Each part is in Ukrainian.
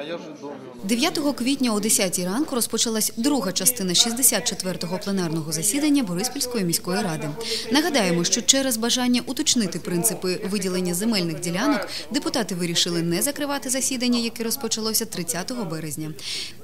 А 9 квітня о 10 ранку розпочалась друга частина 64-го пленарного засідання Бориспільської міської ради. Нагадаємо, що через бажання уточнити принципи виділення земельних ділянок депутати вирішили не закривати засідання, яке розпочалося 30 березня.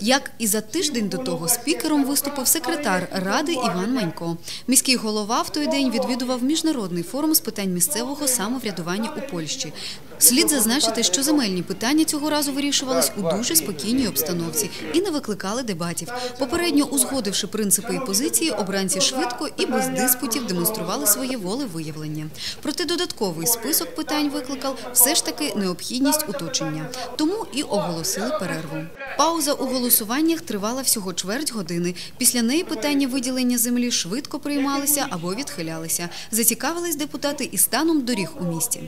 Як і за тиждень до того, спікером виступив секретар ради Іван Манько. Міський голова в той день відвідував міжнародний форум з питань місцевого самоврядування у Польщі. Слід зазначити, що земельні питання цього разу вирішувались у дуже спокійній обстановці і не викликали дебатів. Попередньо узгодивши принципи і позиції, обранці швидко і без диспутів демонстрували своє волевиявлення. Проте додатковий список питань викликав все ж таки необхідність уточнення. Тому і оголосили перерву. Пауза у голосуваннях тривала всього чверть години. Після неї питання виділення землі швидко приймалися або відхилялися. Зацікавились депутати і станом доріг у місті.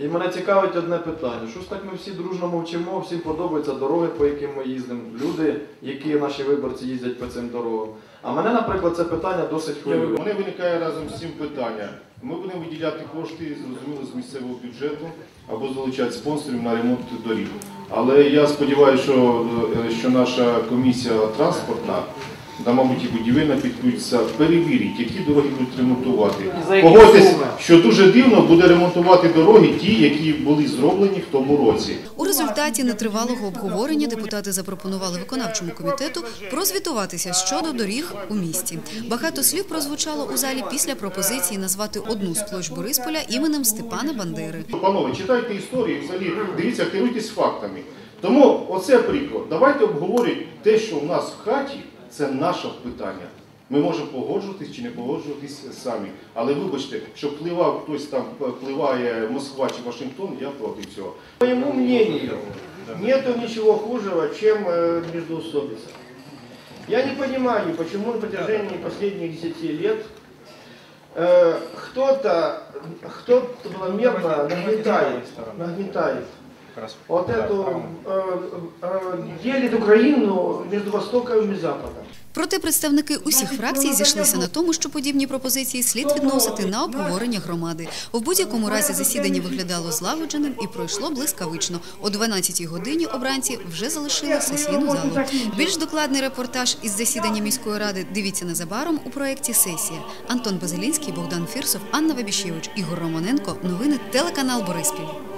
І мене цікавить одне питання. Що ж так ми всі дружно мовчимо, всім подобаються дороги, по яким ми їздимо, люди, які наші виборці їздять по цим дорогам. А мене, наприклад, це питання досить У хвилює. мене виникає разом з цим питання. Ми будемо виділяти кошти, зрозуміло, з місцевого бюджету або залучати спонсорів на ремонт доріг. Але я сподіваюся, що, е, що наша комісія транспортна, та, мабуть, і будівельна підключиться, перевірить, які дороги будуть ремонтувати. За які Погодьтесь, суми? що дуже дивно буде ремонтувати дороги ті, які були зроблені в тому році. У результаті нетривалого обговорення депутати запропонували виконавчому комітету прозвітуватися щодо доріг у місті. Багато слів прозвучало у залі після пропозиції назвати одну з площ Борисполя іменем Степана Бандери. Панове, читайте історію, взагалі дивіться, керуйтесь фактами. Тому оце приклад. Давайте обговорюємо те, що в нас в хаті, це наше питання. Ми можемо погоджуватись чи не погоджуватись самі. Але вибачте, що впливав хтось там, впливає Москва чи Вашингтон, я проти цього. По моему мнению, нету ничего хужего, чем э, междоусобица. Я не понимаю, почему на протяжении последних 10 лет э, кто-то кто-то планомерно нагнетает, нагнетает вот эту, э, э, делит Украину между Востоком и Западом. Проте представники усіх фракцій зійшлися на тому, що подібні пропозиції слід відносити на обговорення громади. В будь-якому разі засідання виглядало злагодженим і пройшло блискавично. О 12-й годині обранці вже залишили сесійну залу. Більш докладний репортаж із засідання міської ради дивіться незабаром у проєкті «Сесія». Антон Базилінський, Богдан Фірсов, Анна Вабішевич, Ігор Романенко. Новини телеканал Бориспіль.